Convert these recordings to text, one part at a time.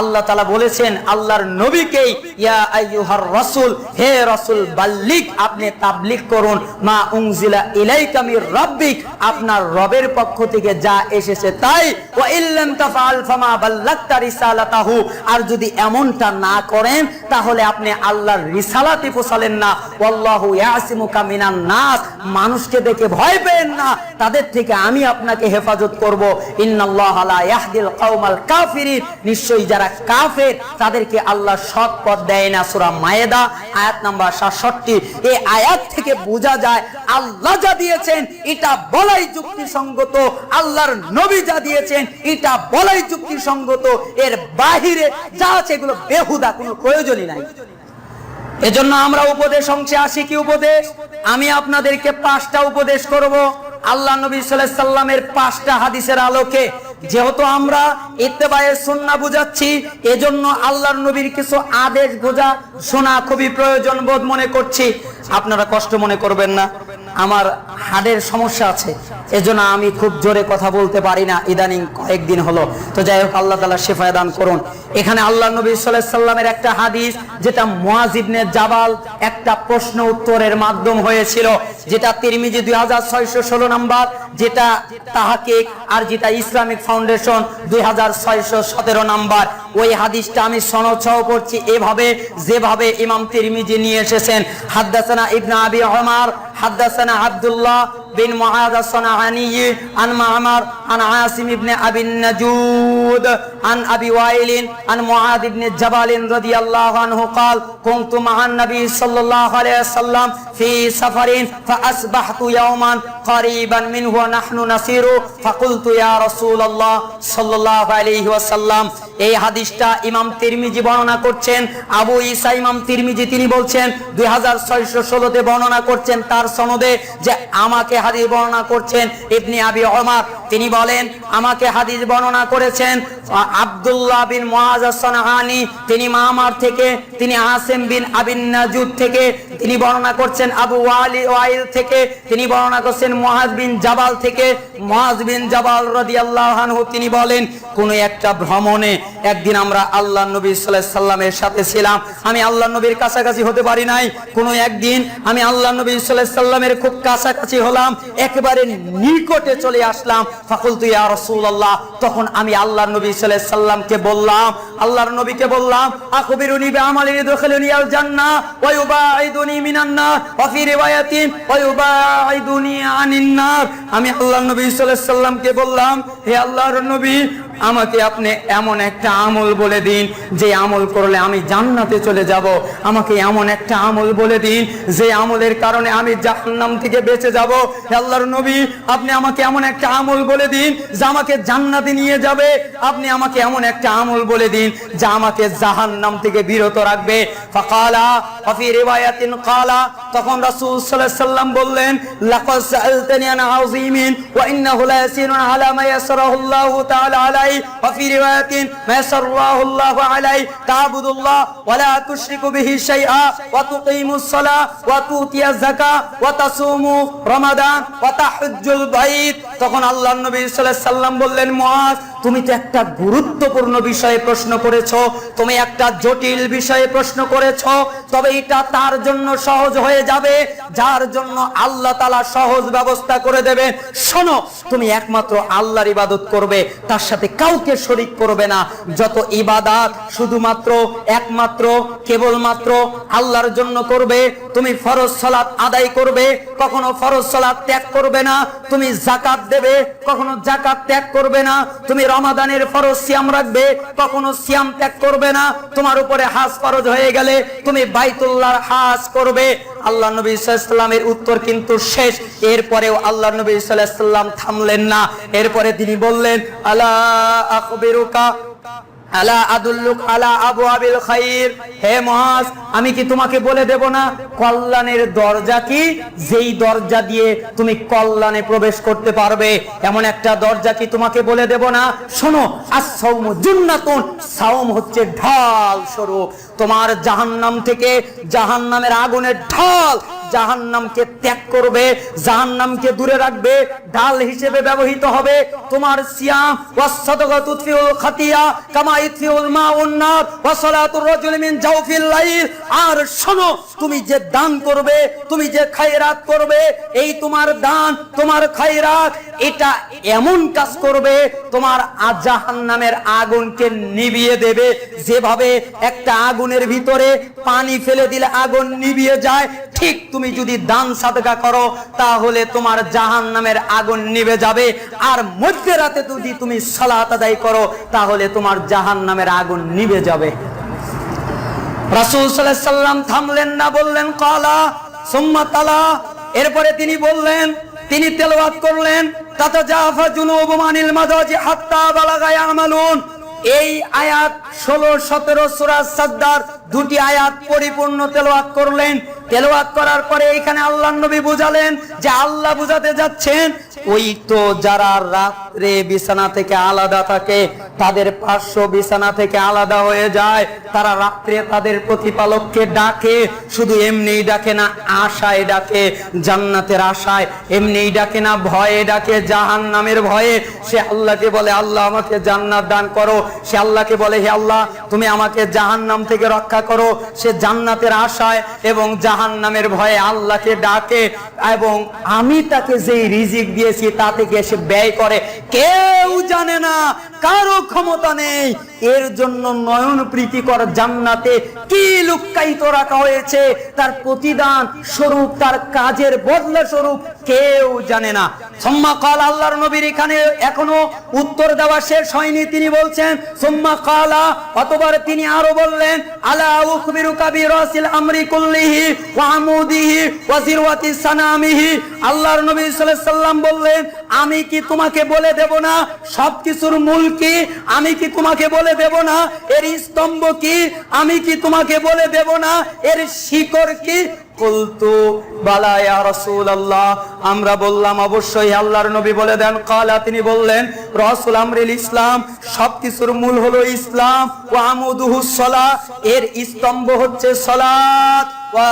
আল্লাহ তালা বলেছেন, আল্লাহর নবীকে ইয়া হে রাসূল বাল্লিক আপনি তাবলিগ করুন। মা উনজিলা ইলাইকা মির রাব্বিক, আপনার রবের পক্ষ থেকে যা এসেছে তাই। ওয়া ইল্লাম আর যদি এমনটা না করেন, তাহলে আপনি আল্লাহর রিসালাতই পৌঁছালেন না। ওয়াল্লাহু ইয়াসিমুকা মিনান নাস, মানুষকে দেখে ভয় পেয়েন না। তাদের থেকে আমি আপনাকে হেফাজত করব। ইন্নাল্লাহ ইয়াহদিল কওমাল কাফিরিন। নিশ্চয়ই যারা কাফের, তাদেরকে আল্লাহ সৎ পথ দেয় না, সূরা মায়েদা, আয়াত নাম্বার 67 এই আয়াত থেকে বোঝা যায়, আল্লাহ যা দিয়েছেন, এটা বলাই যুক্তিসঙ্গত। আল্লাহর নবী যা দিয়েছেন, এটা বলাই যুক্তিসঙ্গত। এর বাহিরে যা আছে এগুলো বেহুদা, কোনো প্রয়োজনই নাই। এজন্য আমরা উপদেশ অংশে আসি, কি উপদেশ? আমি আপনাদেরকে পাঁচটা উপদেশ করব। আল্লাহ নবী সাল্লামের পাঁচটা হাদিসের আলোকে যেহেতু আমরা ইত্তেবায়ের সুন্নাহ বুঝাচ্ছি, এজন্য আল্লাহর নবীর কিছু আদেশ বোঝা শোনা খুবই প্রয়োজন বোধ মনে করছি। আপনারা কষ্ট মনে করবেন না। আমার হাড়ের সমস্যা আছে, এজন্য আমি খুব জোরে কথা বলতে পারি না। ইদানিং কয়েকদিন হলো। তো যাই হোক, আল্লাহ তালা শেফায় দান করুন। এখানে আল্লাহ নবী সাল্লামের একটা হাদিস, যেটা মুয়াজিবনে জাবাল একটা প্রশ্ন উত্তরের মাধ্যম হয়েছিল, যেটা তিরমিজি দুই হাজার ছয়শো ষোলো নাম্বার। যেটা তাহাকে আর যেটা ইসলামিক ফাউন্ডেশন দুই নাম্বার, ওই হাদিসটা আমি সনৎসহ করছি এভাবে, যেভাবে ইমাম তিরমিজি নিয়ে এসেছেন। হাদ্দাসানা ইবনা আবি হমার হাদ্দাসানা আবদুল্লাহ بن معاذ الصنعاني عن معمر عن عاصم بن ابي النجود عن ابي وائل عن معاذ بن جبل رضي الله عنه قال كنت مع النبي صلى الله عليه وسلم في سفر فاصبحت يوما قريبا منه ونحن نسير فقلت يا رسول الله صلى الله عليه وسلم এই হাদিসটা ইমাম তিরমিজি বর্ণনা করছেন আবু ঈসা ইমাম তিরমিজি তিনি বলছেন দুই হাজার ছয়শো ষোলোতে বর্ণনা করছেন তার সনদে যে আমাকে হাদিস বর্ণনা করছেন ইবনি আবি ওমর। তিনি বলেন, আমাকে হাদিস বর্ণনা করেছেন, আব্দুল্লাহ বিন মুআজানি তিনি মামার থেকে, তিনি আসেম বিন আবিন নাজুদ থেকে, তিনি বর্ণনা করছেন আবু ওয়ালি ওয়াইল থেকে, তিনি বর্ণনা করছেন মুআজ বিন জাবাল থেকে। মুআজ বিন জাবাল রাদিয়াল্লাহু তিনি বলেন, কোন একটা ভ্রমণে একদিন আমরা আল্লাহ নবী সাল্লাল্লাহু সাল্লামের সাথে ছিলাম। আমি আল্লাহ নবীর কাছাকাছি হতে পারি নাই। কোনো একদিন আমি আল্লাহ নবী সাল্লাল্লাহু সাল্লামের খুব কাছাকাছি হলাম। একেবারে নিকটে চলে আসলাম। ফাকুলতু আর রসুল্লাহ তখন আমি আল্লাহ নবী সাল্লাহ সাল্লামকে বললাম, আল্লাহর নবীকে বললাম আকবির বিআমালি দুখলুনি রিওয়ায়াতিন আমি আল্লাহর নবী সাল্লামকে বললাম, হে আল্লাহর নবী আমাকে আপনি এমন একটা আমল বলে দিন, যে আমল করলে আমি জান্নাতে চলে যাব। আমাকে এমন একটা আমল বলে দিন, যে আমলের কারণে আমি জাহান্নাম থেকে বেঁচে যাব। আল্লাহর নবী, আপনি আমাকে এমন একটা আমল বলে দিন, যা আমাকে জান্নাতে নিয়ে যাবে। আপনি আমাকে এমন একটা আমল বলে দিন, যা আমাকে জাহান্নাম থেকে বিরত রাখবে। ফাকালা ফি রিওয়ায়াতিন কালা, তখন রাসূল সাল্লাল্লাহু আলাইহি সাল্লাম বললেন, লাকাদ সাআলতানি আন আযীমিন, ওয়া ইন্নাহু লা ইয়াসিরুন আলা মা ইয়াসরাহু আল্লাহু তাআলা আলাই ফি রিওয়ায়াতিন মাসাল্লাহু আল্লাহু আলাই তা'বুদুল্লাহ ওয়া লা তুশরিকু বিহি শাইআ, ওয়া তুকিমুস সালাহ, ওয়া তুতিয়াজ যাকাত ওয়া তাসুমু রমাদান, ওয়া তাহুজ্জুল বাইত। তখন আল্লাহর নবী সাল্লাল্লাহু আলাইহি সাল্লাম বললেন মুয়াজ তুমি তো একটা গুরুত্বপূর্ণ বিষয়ে প্রশ্ন করেছ, তুমি একটা জটিল বিষয়ে প্রশ্ন করেছ, তবে এটা তার জন্য সহজ হয়ে যাবে, যার জন্য আল্লাহ তালা সহজ ব্যবস্থা করে দেবে। শোনো, তুমি একমাত্র আল্লাহর ইবাদত করবে, তার সাথে কাউকে শরিক করবে না। যত ইবাদাত শুধুমাত্র একমাত্র, কেবলমাত্র আল্লাহর জন্য করবে, তুমি ফরজ সালাত আদায় করবে, কখনো ফরজ সালাত ত্যাগ করবে না, তুমি জাকাত দেবে, কখনো জাকাত ত্যাগ করবে না, তুমি রমাদানের ফরজ সিয়াম রাখবে, কখনো সিয়াম ত্যাগ করবে না। তোমার উপরে হাজ ফরজ হয়ে গেলে তুমি বাইতুল্লাহর হাজ করবে। আল্লাহ নবী সাল্লামের উত্তর কিন্তু শেষ। এরপরেও আল্লাহ নবী সাল্লাম থামলেন না। এরপরে তিনি বললেন, আলা আখবিরুকা আলা আদুল্লুক আলা আবু আবিল খাইর। হে মহাজ, আমি কি তোমাকে বলে দেব না, কল্যাণের দরজা কি? যেই দরজা দিয়ে তুমি কল্যাণে প্রবেশ করতে পারবে, এমন একটা দরজা কি তোমাকে বলে দেব না? শোনো আসসাউমু জুন্নাতুন, সাওম হচ্ছে ঢাল স্বরূপ। তোমার জাহান্নাম থেকে জাহান্নামের আগুনের ঢাল জাহান্নামকে ত্যাগ করবে, জাহান্নামকে দূরে রাখবে ঢাল হিসেবে ব্যবহৃত হবে। তোমার আর শোনো, তুমি যে দান করবে, তুমি যে করবে, এই তোমার দান, তোমার এটা এমন কাজ করবে, তোমার জাহান্নামের আগুনকে নিভিয়ে দেবে। যেভাবে একটা আগুনের ভিতরে পানি ফেলে দিলে আগুন নিভিয়ে যায়, ঠিক তুমি যদি দান সাদকা করো, তাহলে তোমার জাহান্নামের আগুন নিভে যাবে। আর মধ্যরাতে যদি তুমি সালাত আদায় করো, তাহলে তোমার জাহান্নামের আগুন নিভে যাবে। রাসূল সাল্লাম থামলেন না, বললেন, কালা, সুম্মা তালা। এরপরে তিনি বললেন, তিনি তেলাওয়াত করলেন, তাতাজাফা জুনুবুম আনিল মাদাজি হাত্তা বালাগা ইয়ামালুন এই আয়াত ষোলো, সতেরো সুরাজ সাদ্দার দুটি আয়াত পরিপূর্ণ তেলোয়াত করলেন। তেলোয়াত করার পরে এখানে আল্লাহ নবী বুঝালেন যে আল্লাহ বুঝাতে যাচ্ছেন ওই তো যারা রাত্রে বিছানা থেকে আলাদা থাকে, তাদের পার্শ্ব বিছানা থেকে আলাদা হয়ে যায়। তারা রাত্রে তাদের প্রতিপালককে ডাকে, শুধু এমনিই ডাকে না, আশায় ডাকে, জান্নাতের আশায়। এমনিই ডাকে না, ভয়ে ডাকে জাহান নামের ভয়ে। সে আল্লাহকে বলে, আল্লাহ, আমাকে জান্নাত দান করো। সে আল্লাহকে বলে, হে আল্লাহ, তুমি আমাকে জাহান নাম থেকে রক্ষা করো। সে জান্নাতের আশায় এবং জাহান নামের ভয়ে আল্লাহকে ডাকে এবং আমি তাকে যেই রিজিক দিয়েছি তাতে থেকে সে ব্যয় করে। কেউ জানে না কারও ক্ষমতা নেই। এর জন্য নয়ন প্রীতিকর জান্নাতে কি লুক্কায়িত রাখা হয়েছে? তার প্রতিদান স্বরূপ, তার কাজের বদলা স্বরূপ কেউ জানে না। সম্মা কাল আল্লাহর নবীর এখানে এখনও উত্তর দেওয়া শেষ হয়নি। তিনি বলছেন, সম্মা কালা, অতবার তিনি আরও বললেন, আলা উখবিরু কাবি রাসিল আমরি কুল্লিহি ওয়া আমুদিহি ওয়া জিরওয়াতি সানামিহি। আল্লাহর নবী সাল্লাম বললেন আমি কি তোমাকে বলে দেব না? সবকিছুর মূল কি? আমি কি তোমাকে বলে দেব না? এর স্তম্ভ কি? আমি কি তোমাকে বলে দেব না? এর শিকড় কি? কুলতু, বালা ইয়া রাসূলুল্লাহ। আমরা বললাম, অবশ্যই আল্লাহর নবী বলে দেন। তিনি বললেন, রাসূল আমরিল ইসলাম, সবকিছুর মূল হলো ইসলাম। ওয়া আমুদুহুস সালাহ এর স্তম্ভ হচ্ছে সালাত ওয়া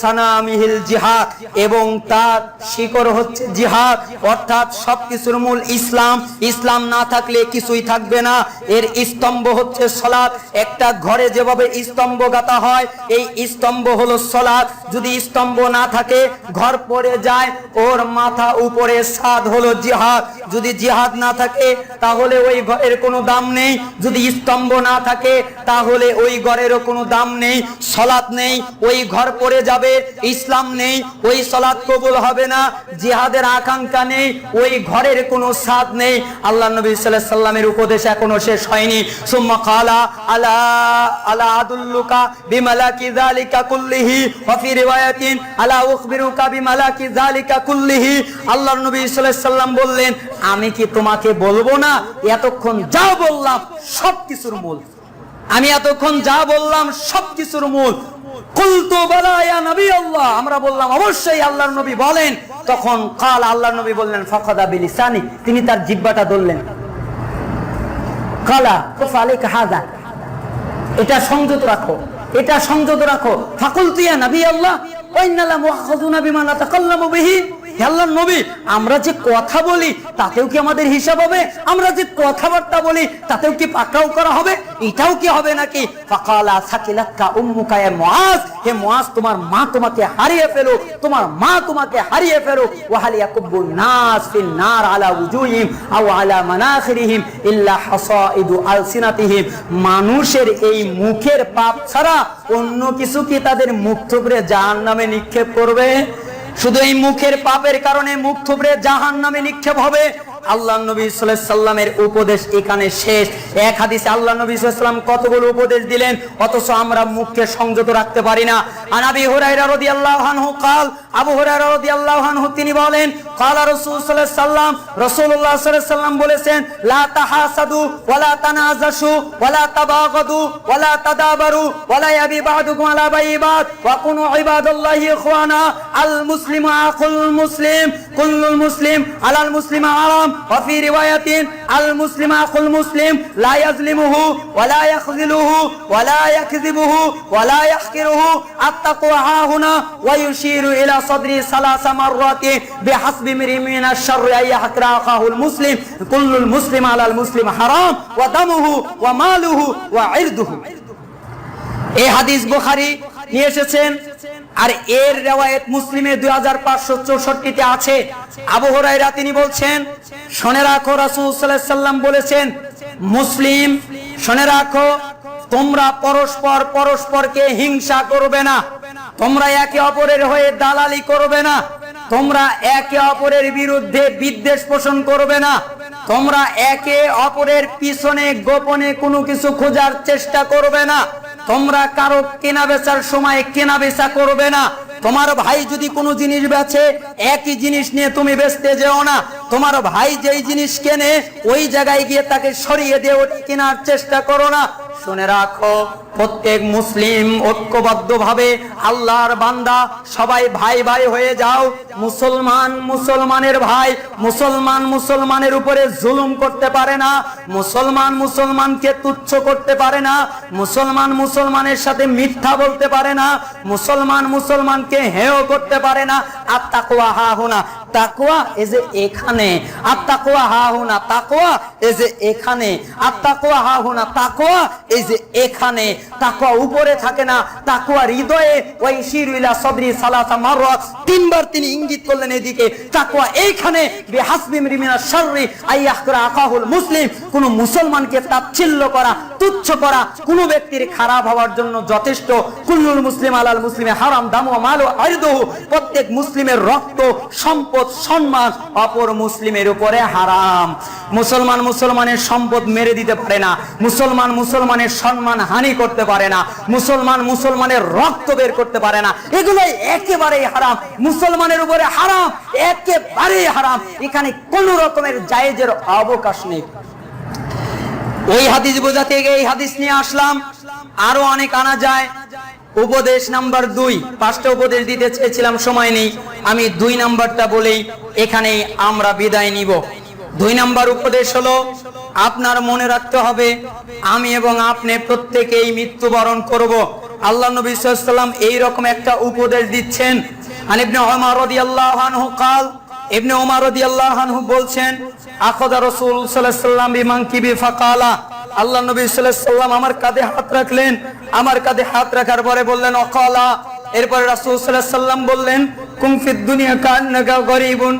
সানামিহিল জিহাদ, এবং তার শিকড় হচ্ছে জিহাদ। অর্থাৎ সবকিছুর মূল ইসলাম। ইসলাম না থাকলে কিছুই থাকবে না। এর স্তম্ভ হচ্ছে সলাৎ। একটা ঘরে যেভাবে স্তম্ভ হয়, এই স্তম্ভ হলো সলাৎ যদি স্তম্ভ না থাকে, ঘর পড়ে যায়। ওর মাথা উপরে সাদ হলো জিহাদ। যদি জিহাদ না থাকে, তাহলে ওই ঘরের কোনো দাম নেই। যদি স্তম্ভ না থাকে, তাহলে ওই ঘরেরও কোনো দাম নেই। সলাৎ নেই, ওই ঘর পড়ে যাবে। ইসলাম নেই, ওই সলাৎ কবুল হবে না। জিহাদের আকাঙ্ক্ষা নেই, ওই ঘরের কোনো স্বাদ নেই। আল্লাহ নবী আলাইহি সাল্লামের উপদেশ এখনও শেষ হয়নি। সুম্মা কালা আলা আলা আদুল্লুকা বিমালাকি যালিকা কুল্লিহি। আল্লাহর নবী বললেন, আমি কি তোমাকে বলব না? এতক্ষণ যা বললাম সবকিছুর মূল। আমি এতক্ষণ যা বললাম সবকিছুর মূল। কুলতু বালা ইয়া নবী আল্লাহ। আমরা বললাম, অবশ্যই আল্লাহর নবী বলেন। তখন কাল আল্লাহর নবী বললেন, ফাকাদা বিলিসানি। তিনি তার জিহ্বাটা ধরলেন। কালা কুফ হাযা এটা সংযত রাখো। এটা সংযত রাখো। ফাকুল তুইয়া নাবি আল্লাহ ওয়াইনালা মুআখাযুনা বিমা নাতাকাল্লামু বিহি। হে আল্লাহর নবী, আমরা যে কথা বলি, তাতেও কি আমাদের হিসাব হবে? আমরা যে কথাবার্তা বলি, তাতেও কি করা হবে? এটাও কি হবে নাকি? তোমার মা তোমাকে হারিয়ে ফেলো তোমার মা তোমাকে হারিয়ে ফেলো মানুষের এই মুখের পাপ ছাড়া অন্য কিছু কি তাদের মুখ থুবড়ে জাহান্নামে নিক্ষেপ করবে? শুধু এই মুখের পাপের কারণে মুখ থুবড়ে জাহান নামে নিক্ষেপ হবে। আল্লাহ নবী সাল্লামের উপদেশ এখানে শেষ। এক হাদিসে আল্লাহ নবী সাল্লাম কতগুলো উপদেশ দিলেন, অথচ আমরা মুখকে সংযত রাখতে পারি না। হুরাইরা কাল, আবু হুরাইরা তিনি বলেন সাল্লাম সাল্লাম বলেছেন, লা তাহাসাদু ওয়ালা ওয়ালা তাবাগাদু ওয়ালা তাদাবারু ওয়ালা ইয়াবি বাদুকুম আলা বাইবাত ওয়া কুনু ইবাদাল্লাহি ইখওয়ানা আল মুসলিমু আখুল মুসলিম কুল্লুল মুসলিম আলাল মুসলিম আলাম وفي رواية المسلم أخو المسلم لا يظلمه ولا يخذله ولا يكذبه ولا يحقره التقوى ها هنا ويشير إلى صدره ثلاث مرات بحسب امرئ من الشر أن يحقر أخاه المسلم كل المسلم على المسلم حرام ودمه وماله وعرضه এই হাদিস বুখারী নিয়ে এসেছেন আর এর রেওয়ায়েত মুসলিমে দুই হাজার পাঁচশো চৌষট্টিতে আছে। আবু হুরায়রা তিনি বলছেন, শোনে রাখো, রাসূল সাল্লাল্লাহু আলাইহি সাল্লাম বলেছেন, মুসলিম, শোনে রাখো, তোমরা পরস্পর পরস্পরকে হিংসা করবে না। তোমরা একে অপরের হয়ে দালালি করবে না। তোমরা একে অপরের বিরুদ্ধে বিদ্বেষ পোষণ করবে না। তোমরা একে অপরের পিছনে গোপনে কোনো কিছু খোঁজার চেষ্টা করবে না। তোমরা কারও কেনা বেচার সময় কেনা বেচা করবে না। তোমার ভাই যদি কোনো জিনিস বেচে, একই জিনিস নিয়ে তুমি বেচতে যেও না। তোমার ভাই যেই জিনিস কেনে, ওই জায়গায় গিয়ে তাকে সরিয়ে দিয়ে কেনার চেষ্টা করো না। শুনে রাখো প্রত্যেক মুসলিম ঐক্যবদ্ধ ভাবে আল্লাহর বান্দা, সবাই ভাই ভাই হয়ে যাও। মুসলমান মুসলমানের ভাই, মুসলমান মুসলমানের উপরে জুলুম করতে পারে না, মুসলমান মুসলমানকে তুচ্ছ করতে পারে না, মুসলমান মুসলমানের সাথে মিথ্যা বলতে পারে না, মুসলমান মুসলমানকে হেয় করতে পারে না। আর তাকুয়া হা হোনা তাকুয়া এই যে এখানে, আর তাকুয়া হা হোনা তাকুয়া এই যে এখানে, আর তাকুয়া হা হোনা তাকুয়া এই যে এখানে। তাকুয়া উপরে থাকে না তাকুয়া হৃদয়ে ওই শিরুইলা সদরি সালাসা মারওয়া তিনবার তিনি ইঙ্গিত করলেন এদিকে তাকুয়া এইখানে, বিহাসবি মিনা শাররি, আইয়াহকরা আকাহুল মুসলিম। কোন মুসলমানকে তাচ্ছিল্য করা, তুচ্ছ করা, কোন ব্যক্তির খারাপ হওয়ার জন্য যথেষ্ট। কুল্লুল মুসলিম আলাল মুসলিমে হারাম, দামু মালু আইদহু প্রত্যেক মুসলিমের রক্ত, সম্পদ, সম্মান অপর মুসলিমের উপরে হারাম। মুসলমান মুসলমানের সম্পদ মেরে দিতে পারে না। মুসলমান মুসলমানের সম্মান হানি করতে পারে না, মুসলমান মুসলমানের রক্ত বের করতে পারে না, এগুলোই একেবারেই হারাম, মুসলমানের উপরে হারাম, একেবারেই হারাম, এখানে কোন রকমের জায়েজের অবকাশ নেই। ওই হাদিস বোঝাতে গিয়ে এই হাদিস নিয়ে আসলাম, আরও অনেক আনা যায়। উপদেশ নাম্বার দুই, পাঁচটা উপদেশ দিতে চেয়েছিলাম, সময় নেই। আমি দুই নাম্বারটা বলেই এখানেই আমরা বিদায় নিব। দুই নাম্বার উপদেশ হলো আপনার মনে রাখতে হবে আমি এবং আপনি প্রত্যেকেই মৃত্যুবরণ করব আল্লাহ নবী সাল্লাম এই রকম একটা উপদেশ দিচ্ছেন আনিবনে ওমর রাদিয়াল্লাহু আনহু قال ইবনে ওমর রাদিয়াল্লাহু আনহু বলছেন আখদা রাসূল সাল্লাল্লাহু আলাইহি ওয়াসাল্লাম বিমানকিবি ফাকালা আল্লাহ নবী সাল্লাল্লাহু আলাইহি ওয়াসাল্লাম আমার কাঁধে হাত রাখলেন আমার কাঁধে হাত রাখার পরে বললেন অকালা এরপরে রাসূল সাল্লাল্লাহু আলাইহি ওয়াসাল্লাম বললেন কুম ফিদ দুনিয়া কান্নাকা গরিবুন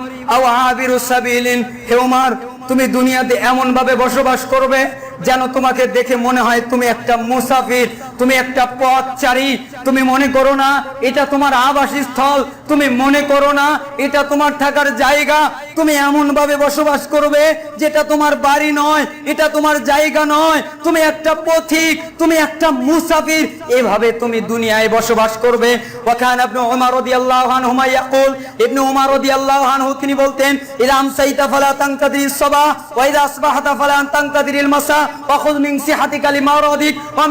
তুমি দুনিয়াতে এমন ভাবে বসবাস করবে যেন তোমাকে দেখে মনে হয় তুমি একটা মুসাফির। তুমি একটা পথচারী, তুমি মনে করো না, এটা তোমার আবাসস্থল, তুমি মনে করো না, এটা তোমার থাকার জায়গা, তুমি এমন ভাবে বসবাস করবে যেটা তোমার বাড়ি নয়, এটা তোমার জায়গা নয়, তুমি একটা পথিক, তুমি একটা মুসাফির, এভাবে তুমি দুনিয়ায় বসবাস করবে। ওখান আপনি ওমর রাদিয়াল্লাহু আনহু ইয়াকুল, ইবনে ওমর রাদিয়াল্লাহু আনহু তিনি বলতেন, ইদা আমসাইতা ফালা তানকাদিরিস সাবাহ ওয়া ইদা আসবাহতা ফালা তানকাদিরিল মাসা, ওয়া খুয মিন সিহাতিকা লিমারাদিক ওয়া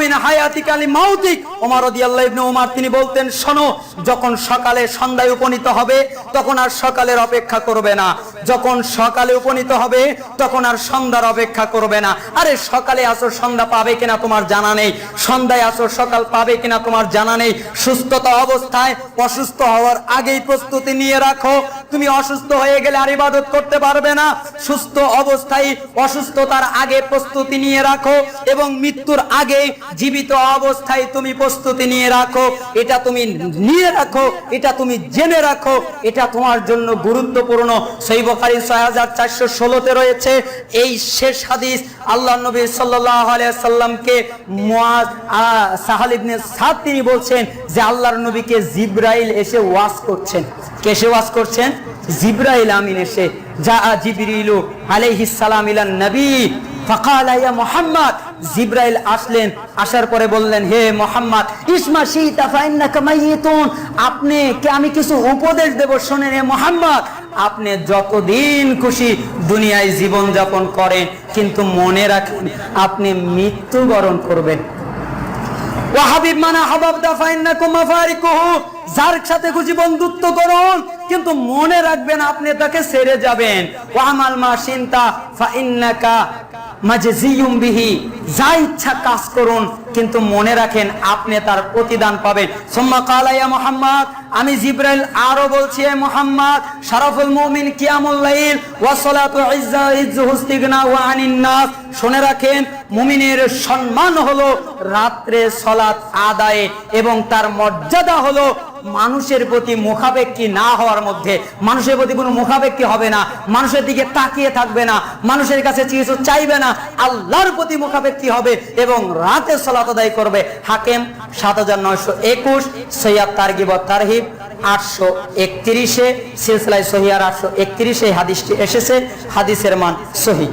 তিনি বলতেন, শোনো, যখন সকালে সন্ধ্যায় উপনীত হবে, তখন আর সকালের অপেক্ষা করবে না। যখন সকালে উপনীত হবে, তখন আর সন্ধ্যার অপেক্ষা করবে না। আরে, সকালে আসো, সন্ধ্যা পাবে কিনা তোমার জানা নেই। সন্ধ্যায় আসো, সকাল পাবে কিনা তোমার জানা নেই। সুস্থতা অবস্থায় অসুস্থ হওয়ার আগেই প্রস্তুতি নিয়ে রাখো। তুমি অসুস্থ হয়ে গেলে আর ইবাদত করতে পারবে না। সুস্থ অবস্থায় অসুস্থতার আগে প্রস্তুতি নিয়ে রাখো এবং মৃত্যুর আগে জীবিত অবস্থায় তুমি প্রস্তুতি নিয়ে রাখো। এটা তুমি নিয়ে রাখো, এটা তুমি জেনে রাখো, এটা তোমার জন্য গুরুত্বপূর্ণ। সেই বখারি ছয় হাজার চারশো ষোলোতে রয়েছে, এই শেষ হাদিস আল্লাহ নবী সাল্লাহ সাল্লামকে সাহাল ইবনে সাদ তিনি বলছেন যে আল্লাহর নবীকে জিব্রাইল এসে ওয়াজ করছেন। কেসে ওয়াজ করছেন? জিব্রাইল আমিন এসে যা জিবরিলু আলাইহিস সালাম ইলান নবী, ফাকাল ইয়া মুহাম্মদ। জিব্রাইল আসলেন, আসার পরে বললেন, হে মোহাম্মদ, ইসমা শীতা ফাইন্নাকা মাইয়িতুন। আপনি কে, আমি কিছু উপদেশ দেব, শোনেন হে মোহাম্মদ। আপনি যতদিন খুশি দুনিয়ায় জীবন যাপন করেন, কিন্তু মনে রাখেন আপনি মৃত্যুবরণ করবেন। ওয়াহাবিব মানা হাবাব দা ফাইন্নাকুম মাফারিকুহু। যার সাথে খুশি বন্ধুত্ব করুন, কিন্তু মনে রাখবেন আপনি তাকে সেরে যাবেন। ওয়ামাল মা চিন্তা ফা ইন্নাকা মাজজিয়ুম বিহি। যা ইচ্ছা কাজ করুন, কিন্তু মনে রাখেন আপনি তার প্রতিদান পাবেন। সুম্মা কালা ইয়া মুহাম্মদ, আমি জিব্রাইল আরও বলছি মুহাম্মদ, শারাফুল মুমিন কিয়ামুল লাইল, ওয়া সালাতু ইজ্জা ইজ্জু ওয়া আনিন নাস। শুনে রাখেন, মুমিনের সম্মান হলো রাত্রে সলাত আদায়ে এবং তার মর্যাদা হলো মানুষের প্রতি মুখাপেক্ষী না হওয়ার মধ্যে। মানুষের প্রতি কোনো মুখাপেক্ষী হবে না, মানুষের দিকে তাকিয়ে থাকবে না, মানুষের কাছে কিছু চাইবে না, আল্লাহর প্রতি মুখাপেক্ষী হবে? এবং রাতে সলাত আদায় করবে হাকেম সাত হাজার নয়শো একুশ, সৈয়াদ তারগিব তারহিব আটশো একত্রিশে, সিলসিলায় সহিয়ার আটশো একত্রিশে হাদিসটি এসেছে, হাদিসের মান সহি।